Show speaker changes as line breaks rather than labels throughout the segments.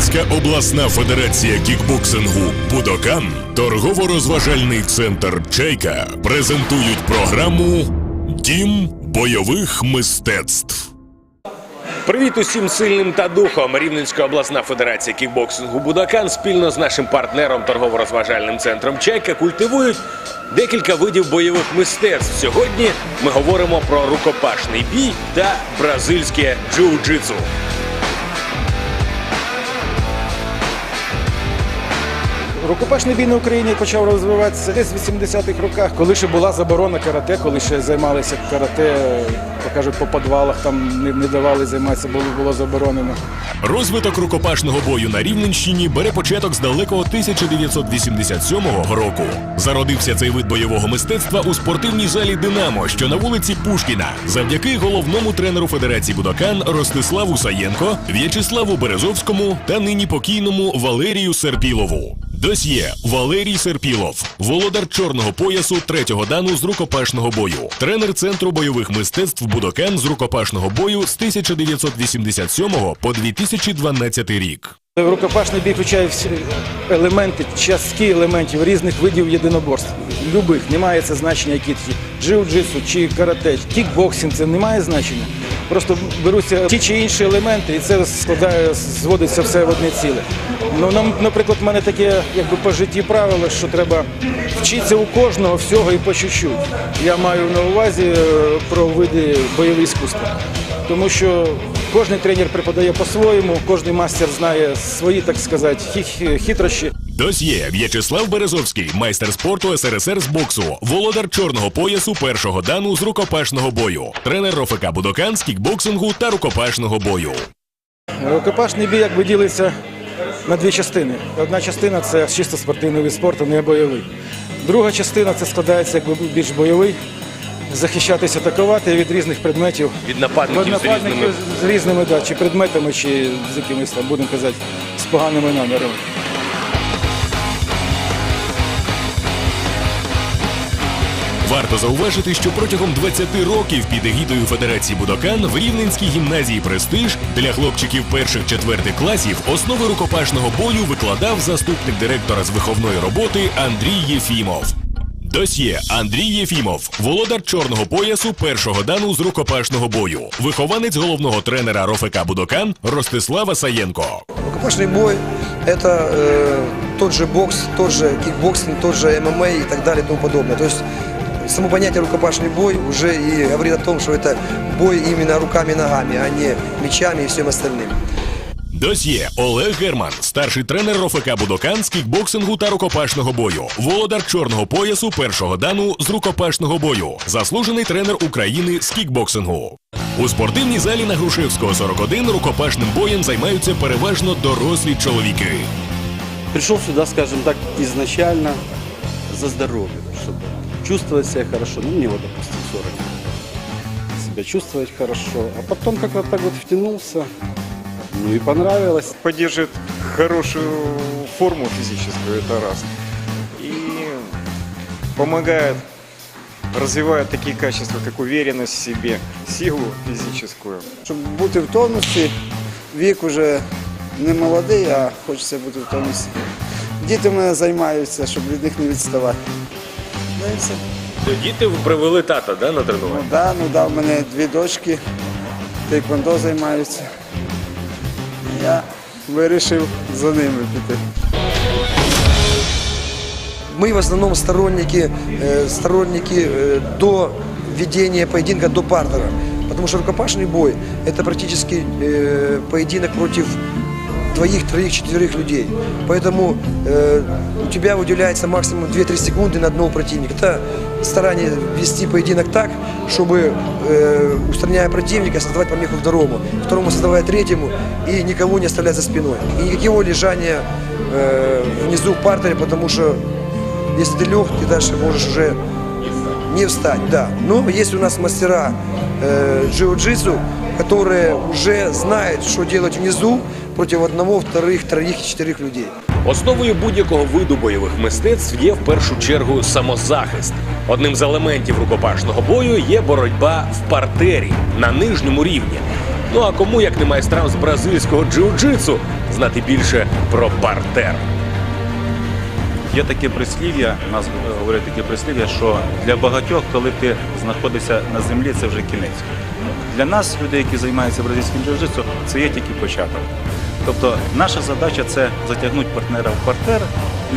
Рівненська обласна федерація кікбоксингу Будокан, торгово-розважальний центр Чайка презентують програму Дім бойових мистецтв.
Привіт усім сильним та духом. Рівненська обласна федерація кікбоксингу Будакан спільно з нашим партнером торгово-розважальним центром Чайка культивують декілька видів бойових мистецтв. Сьогодні ми говоримо про рукопашний бій та бразильське джиу-джитсу.
Рукопашний бій на Україні почав розвиватися десь в 80-х роках, коли ще була заборона карате, коли ще займалися карате, то кажуть, по підвалах там не, не давали займатися, було, було заборонено.
Розвиток рукопашного бою на Рівненщині бере початок з далекого 1987 року. Зародився цей вид бойового мистецтва у спортивній залі Динамо, що на вулиці Пушкіна, завдяки головному тренеру Федерації Будокан Ростиславу Саєнко, В'ячеславу Березовському та нині покійному Валерію Серпілову. Досьє Валерій Серпілов, володар чорного поясу третього дану з рукопашного бою, тренер центру бойових мистецтв Будокан з рукопашного бою з 1987 по 2012 рік.
Рукопашний бій включає всі елементи, частки елементів різних видів єдиноборств. Любих, немає це значення, які джиу-джитсу чи карате, кікбоксинг, це не має значення. Просто беруться ті чи інші елементи, і це складає, зводиться все в одне ціле. Ну, нам, наприклад, в мене таке якби по житті правило, що треба вчитися у кожного всього і по чуть-чуть. Я маю на увазі е, про види бойового іскусства. Тому що кожен тренер преподає по-своєму, кожен мастер знає свої, так сказати, хитрощі.
Досьє В'ячеслав Березовський, майстер спорту СРСР з боксу, володар чорного поясу першого дану з рукопашного бою, тренер РОФК Будокан з кікбоксингу та рукопашного бою.
Рукопашний бій якби ділиться на дві частини. Одна частина це чисто спортивний вид спорту, не бойовий. Друга частина це складається якби більш бойовий, захищатися, атакувати від різних предметів.
Від нападників з різними
з різними да, чи предметами, чи з якимись там, будемо казати, з поганими намірами.
Варто зауважити, що протягом 20 років під егідою Федерації Будокан в Рівненській гімназії Престиж для хлопчиків перших-четвертих класів основи рукопашного бою викладав заступник директора з виховної роботи Андрій Єфімов. Досьє Андрій Єфімов, володар чорного поясу першого дану з рукопашного бою, вихованець головного тренера РОФК Будокан Ростислава Саєнко.
Рукопашный бой – это э, тот же бокс, тот же кикбоксинг, тот же ММА и так далее и тому подобное. То есть само понятие рукопашный бой уже и говорит о том, что это бой именно руками и ногами, а не мечами и всем остальным.
Досьє Олег Герман, старший тренер РОФК Будокан з кікбоксингу та рукопашного бою, володар чорного поясу першого дану з рукопашного бою, заслужений тренер України з кікбоксингу. У спортивній залі на Грушевського 41 рукопашним боєм займаються переважно дорослі чоловіки.
Пришел сюда, скажем так, изначально за здоровье, чтобы чувствовать себя хорошо. Ну, мне вот, допустим, 40 лет. Себя чувствовать хорошо. А потом как-то так вот втянулся. Ну и понравилось.
поддерживает хорошую форму физическую, это раз. И помогает, развивает такие качества, как уверенность в себе, силу физическую.
Щоб бути в тонусі, вік уже не молодий, а хочеться бути в тонусі. Діти в мене займаються, щоб від них не відставати. Ну і все.
То діти привели тата да, на
Ну
тренування.
да, ну да, в мене дві дочки, тейквондо займаються. Я вирішив за ними піти.
Мы в основном сторонники, э, сторонники э, до ведения поединка до партера. Потому что рукопашный бой – это практически э, поединок против двоих, троих, четверых людей. Поэтому э, у тебя выделяется максимум 2-3 секунды на одного противника. Это старание вести поединок так, чтобы, э, устраняя противника, создавать помеху второму, второму создавая третьему и никого не оставлять за спиной. И никакого лежания э, внизу в партере, потому что если ты лег, ты дальше можешь уже не встать, да. Но есть у нас мастера э, джиу-джитсу, которые уже знают, что делать внизу против одного, вторых, троих и четырех людей.
Основою будь-якого виду бойових мистецтв є в першу чергу самозахист. Одним з елементів рукопашного бою є боротьба в партері на нижньому рівні. Ну а кому, як не майстрам з бразильського джиу-джитсу, знати більше про партер.
Є таке прислів'я, у нас говорять таке прислів'я, що для багатьох, коли ти знаходишся на землі, це вже кінець. Для нас, людей, які займаються бразильським джиу-джитсу, це є тільки початок. Тобто наша задача це затягнути партнера в партер,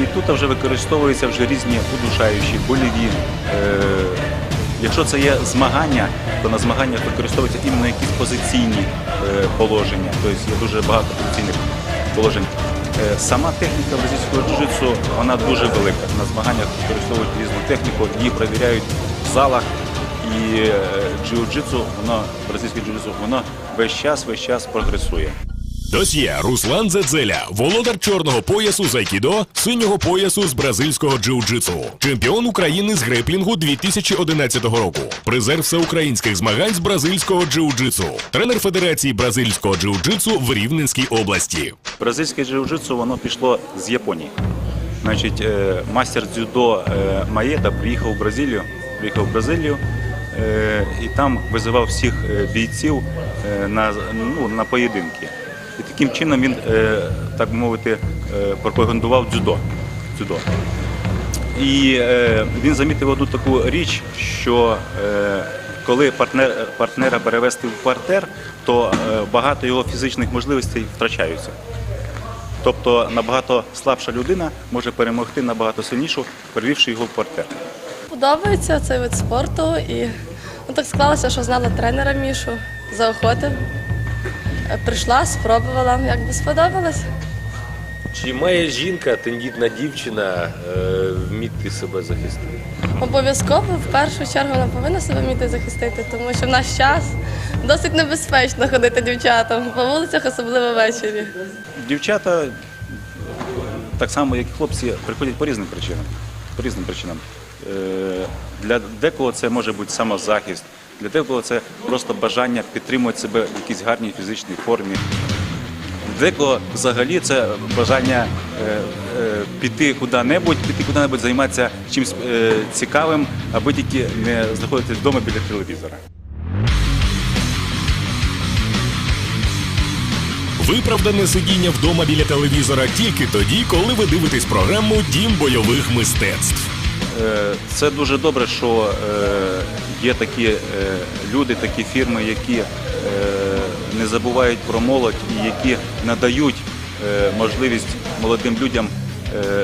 і тут вже використовуються вже різні удушаючі, больові. Е, якщо це є змагання, то на змаганнях використовуються іменно якісь позиційні е, положення, тобто є дуже багато позиційних положень. Е, Сама техніка бразильського джиу-джитсу, вона дуже велика. На змаганнях використовують різну техніку, її перевіряють в залах. І джиу-джитсу, воно, бразильське джиу-джитсу, воно весь час, весь час прогресує.
Досьє Руслан Дзедзеля, володар чорного поясу з айкідо, синього поясу з бразильського джиу-джитсу, чемпіон України з греплінгу 2011 року, призер всеукраїнських змагань з бразильського джиу-джитсу, тренер Федерації бразильського джиу-джитсу в Рівненській області.
Бразильське джиу-джитсу воно пішло з Японії. Значить, е, мастер дзюдо е, Маєда приїхав в Бразилію, приїхав в Бразилію е, і там визивав всіх бійців на, ну, на поєдинки. І таким чином він, е, так би мовити, е, пропагандував дзюдо. дзюдо. І е, він замітив одну таку річ, що коли партнер, партнера перевести в партер, то багато його фізичних можливостей втрачаються. Тобто набагато слабша людина може перемогти набагато сильнішу, перевівши його в партер.
Подобається цей вид спорту і ну, так склалося, що знала тренера Мішу, заохотив. Прийшла, спробувала, як би сподобалось.
Чи має жінка, тендітна дівчина, е, вміти себе захистити?
Обов'язково в першу чергу вона повинна себе вміти захистити, тому що в наш час досить небезпечно ходити дівчатам по вулицях, особливо ввечері.
Дівчата, так само як і хлопці, приходять по різним причинам. По різним причинам. Е, Для декого це може бути самозахист, для декого це просто бажання підтримувати себе в якійсь гарній фізичній формі. Декого взагалі це бажання е, е, піти куди-небудь, піти куди-небудь займатися чимось е, цікавим, аби тільки не знаходитись вдома біля телевізора.
Виправдане сидіння вдома біля телевізора тільки тоді, коли ви дивитесь програму Дім бойових мистецтв.
Е, Це дуже добре, що е, є такі е, люди, такі фірми, які не забувають про молодь і які надають можливість молодим людям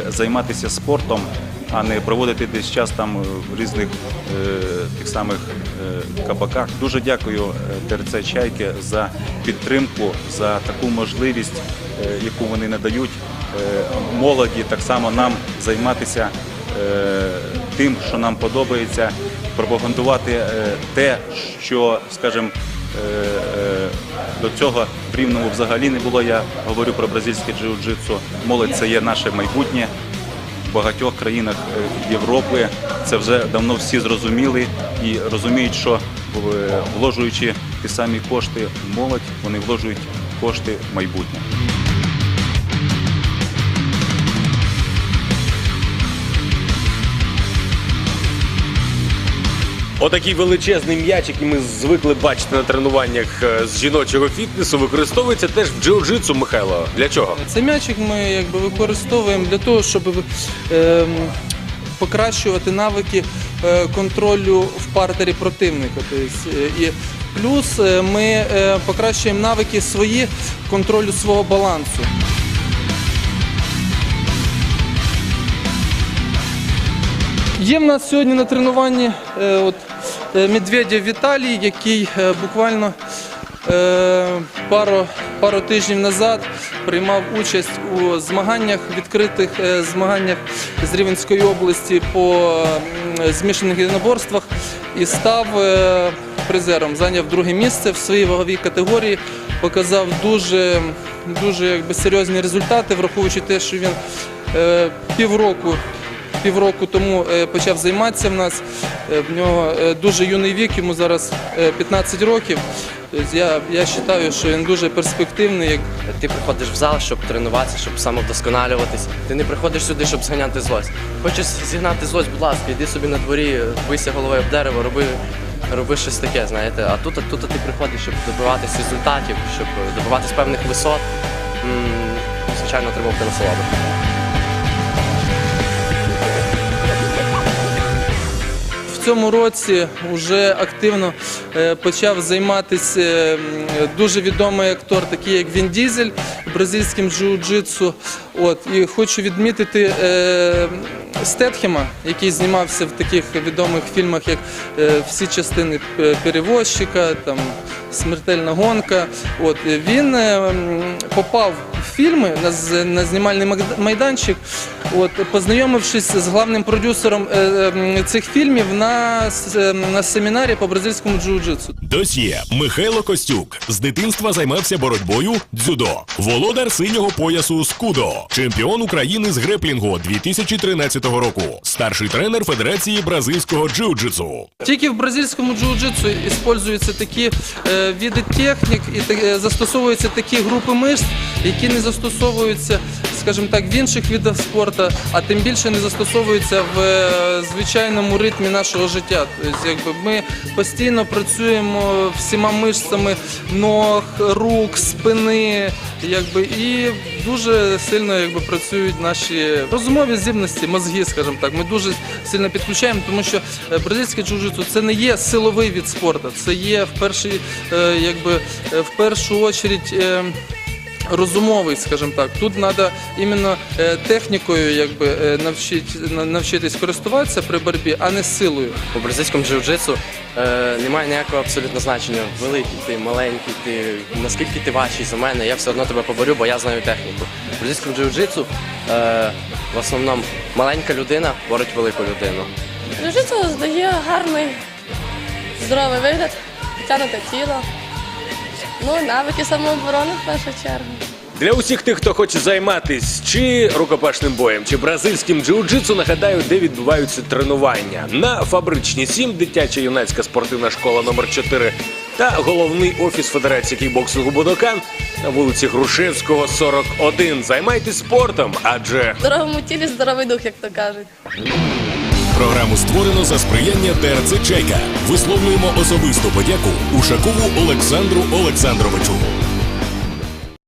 займатися спортом, а не проводити десь час там в різних тих самих кабаках. Дуже дякую ТРЦ Чайки за підтримку, за таку можливість, яку вони надають молоді, так само нам займатися тим, що нам подобається, пропагандувати е, те, що, скажімо, е, е, до цього в Рівному взагалі не було. Я говорю про бразильське джиу-джитсу. Молодь це є наше майбутнє. В багатьох країнах е, Європи це вже давно всі зрозуміли і розуміють, що е, вложуючи ті самі кошти молодь, вони вложують кошти в майбутнє.
Отакий величезний м'яч, який ми звикли бачити на тренуваннях е, з жіночого фітнесу, використовується теж в джиу-джитсу, Михайло. Для чого?
Цей м'ячик ми якби використовуємо для того, щоб ем, покращувати навики е, контролю в партері противника. Тобто, е, і плюс е, ми е, покращуємо навики свої контролю свого балансу. Є в нас сьогодні на тренуванні е, Медведєв Віталій, який е, буквально е, пару, пару тижнів назад приймав участь у змаганнях, відкритих е, змаганнях з Рівненської області по змішаних єдиноборствах і став призером. Зайняв друге місце в своїй ваговій категорії, показав дуже, дуже якби, серйозні результати, враховуючи те, що він півроку півроку тому е, почав займатися в нас. Е, В нього е, дуже юний вік, йому зараз е, 15 років. Тобто я, я вважаю, що він дуже перспективний. як
Ти приходиш в зал, щоб тренуватися, щоб самовдосконалюватись. Ти не приходиш сюди, щоб зганяти злость. Хочеш зігнати злость, будь ласка, йди собі на дворі, бийся головою об дерево, роби роби щось таке, знаєте. А тут, тут ти приходиш, щоб добиватись результатів, щоб добиватись певних висот. М, Звичайно, треба бути насолоду.
Цьому році вже активно е, почав займатися е, дуже відомий актор, такий як Він Дізель, бразильським джиу-джитсу. От і хочу відмітити е, Стетхема, який знімався в таких відомих фільмах, як е, всі частини перевозчика, там смертельна гонка. От він е, попав фільми на, на знімальний майданчик. От познайомившись з главним продюсером е, цих фільмів на, е, на семінарі по бразильському джиу-джитсу.
Досьє Михайло Костюк з дитинства займався боротьбою дзюдо, володар синього поясу скудо, чемпіон України з греплінгу 2013 року, старший тренер Федерації бразильського джиу-джитсу.
Тільки в бразильському джиу-джитсу використовуються такі е, види технік і е, застосовуються такі групи мишць, які не застосовуються, скажімо так, в інших видах спорту, а тим більше не застосовуються в е, звичайному ритмі нашого життя. Тобто, якби ми постійно працюємо всіма мишцями ног, рук, спини, якби і дуже сильно якби працюють наші розумові здібності, мозги, скажімо так. Ми дуже сильно підключаємо, тому що е, бразильське джиу-джитсу це не є силовий від спорту, це є в першій, е, якби в першу очередь. Розумовий, скажімо так, тут треба іменно е, технікою, якби е, навчить, на- навчитись користуватися при боротьбі, а не силою.
У бразильському джиу-джитсу е, немає ніякого абсолютно значення. Великий ти, маленький ти, наскільки ти важчий за мене, я все одно тебе поборю, бо я знаю техніку. У бразильському джиу-джитсу е, в основному маленька людина бороть велику людину.
Jiu-jitsu здає гарний, здоровий вигляд, підтягнуте тіло. Ну, навики самооборони в першу чергу.
Для усіх тих, хто хоче займатися чи рукопашним боєм, чи бразильським джиу-джитсу, нагадаю, де відбуваються тренування. На фабричній 7, дитяча юнацька спортивна школа номер 4 та головний офіс Федерації кікбоксингу Будокан на вулиці Грушевського, 41. Займайтесь спортом, адже
В здоровому тілі здоровий дух, як то кажуть.
Програму створено за сприяння ТРЦ Чайка. Висловлюємо особисту подяку Ушакову Олександру Олександровичу.